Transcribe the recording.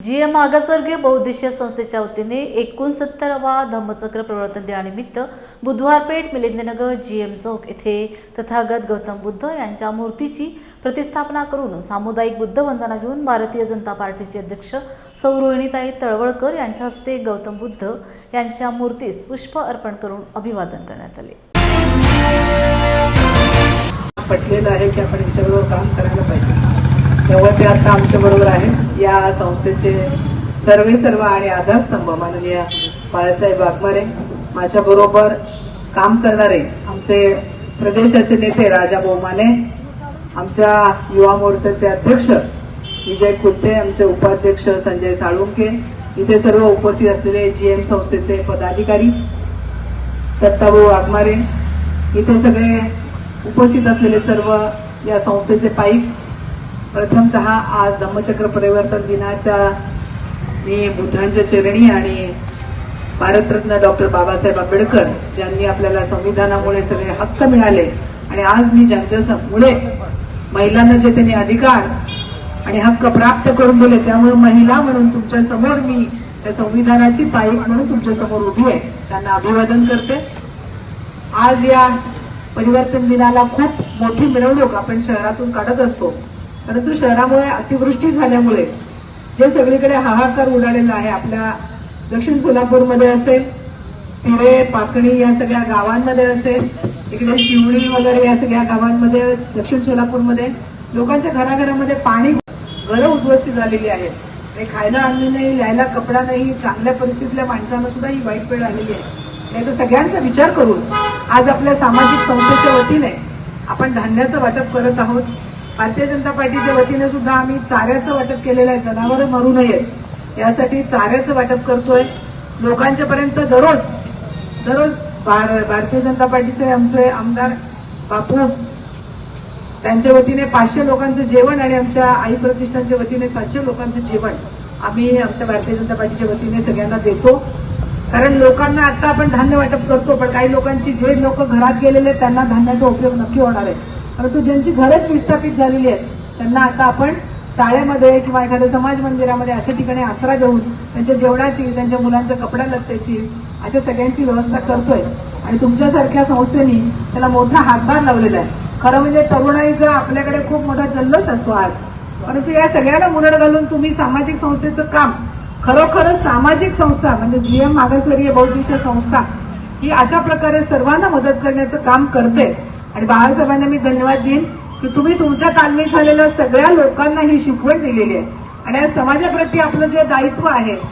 G M मागासवर्गीय बहुउद्देशीय संस्थेच्या वतीने एकोणसत्तरावा धम्मचक्र प्रवर्तन दिनानिमित्त बुधवार पेठ मिलिंदनगर जीएम चौक येथे तथागत गौतम बुद्ध यांच्या मूर्तीची प्रतिष्ठापना करून सामुदायिक बुद्ध वंदना घेऊन भारतीय जनता पार्टीचे अध्यक्ष सौ रोहिणीताई तळवळकर यांच्या हस्ते गौतम बुद्ध यांच्या मूर्तीस पुष्प अर्पण करून अभिवादन करण्यात आले. पटलेलं आहे की आपण यांच्याबरोबर काम करायला पाहिजे. तेव्हा ते आता आमच्या बरोबर आहेत. या संस्थेचे सर्वे सर्व आणि आधारस्तंभ माननीय बाळासाहेब वाघमारे माझ्या बरोबर काम करणारे आमचे प्रदेशाचे नेते राजा बोमाने आमच्या युवा मोर्चाचे अध्यक्ष विजय खुट्टे आमचे उपाध्यक्ष संजय साळुंके इथे सर्व उपस्थित असलेले जी एम संस्थेचे पदाधिकारी दत्ताभाऊ वाघमारे इथे सगळे उपस्थित असलेले सर्व या संस्थेचे पाईक प्रथमतः आज धम्मचक्र परिवर्तन दिनाच्या मी बुद्धांच्या चरणी आणि भारतरत्न डॉक्टर बाबासाहेब आंबेडकर ज्यांनी आपल्याला संविधानामुळे सगळे हक्क मिळाले आणि आज मी ज्यांच्यामुळे महिलांना जे त्यांनी अधिकार आणि हक्क प्राप्त करून दिले त्यामुळे महिला म्हणून तुमच्यासमोर मी त्या संविधानाची पाईक म्हणून तुमच्यासमोर उभी आहे. त्यांना अभिवादन करते. आज या परिवर्तन दिनाला खूप मोठी मिरवणूक आपण शहरातून काढत असतो. परंतु शहरामुळे अतिवृष्टी झाल्यामुळे जे सगळीकडे हाहाकार उडालेला आहे आपल्या दक्षिण सोलापूरमध्ये असेल पिरे पाकणी या सगळ्या गावांमध्ये असेल इकडे शिवणी वगैरे या सगळ्या गावांमध्ये दक्षिण सोलापूरमध्ये लोकांच्या घराघरामध्ये पाणी घरं उद्ध्वस्त झालेली आहेत. खायला अन्न नाही यायला कपडा नाही चांगल्या परिस्थितीतल्या माणसांना सुद्धा ही वाईट वेळ आलेली आहे. याचा सगळ्यांचा विचार करून आज आपल्या सामाजिक संस्थेच्या वतीने आपण धान्याचं वाटप करत आहोत. भारतीय जनता पार्टीच्या वतीने सुद्धा आम्ही चाऱ्याचं वाटप केलेलं आहे. जनावरं मरू नयेत. यासाठी चाऱ्याचं वाटप करतोय. लोकांच्या पर्यंत दररोज दररोज भार- भारतीय जनता पार्टीचे आमचे आमदार बापू त्यांच्या वतीने पाचशे लोकांचं जेवण आणि आमच्या आई प्रतिष्ठानच्या वतीने सातशे लोकांचं जेवण आम्ही आमच्या भारतीय जनता पार्टीच्या वतीने सगळ्यांना देतो. कारण लोकांना आता आपण धान्य वाटप करतो पण काही लोकांची जे लोक घरात गेलेले आहेत, त्यांना धान्याचा उपयोग नक्की होणार आहे. परंतु ज्यांची घरच विस्थापित झालेली आहेत त्यांना आता आपण शाळेमध्ये किंवा एखाद्या समाज मंदिरामध्ये अशा ठिकाणी आसरा देऊन त्यांच्या जेवणाची त्यांच्या मुलांच्या कपड्या लत्त्याची अशा सगळ्यांची व्यवस्था करतोय. आणि तुमच्यासारख्या संस्थेनी त्याला मोठा हातभार लावलेला आहे. खरं म्हणजे तरुणाईचा आपल्याकडे खूप मोठा जल्लोष असतो आज. परंतु या सगळ्याला मुरड घालून तुम्ही सामाजिक संस्थेचं काम खरोखर सामाजिक संस्था म्हणजे जीएम मागासवर्गीय बहुद्देशीय संस्था ही अशा प्रकारे सर्वांना मदत करण्याचं काम करते. आणि बाळासाहेबांना मी धन्यवाद देईन की तुम्ही तुमच्या तालमीत झालेल्या सगळ्या लोकांना ही शिकवण दिलेली आहे. आणि या समाजाप्रती आपलं जे दायित्व आहे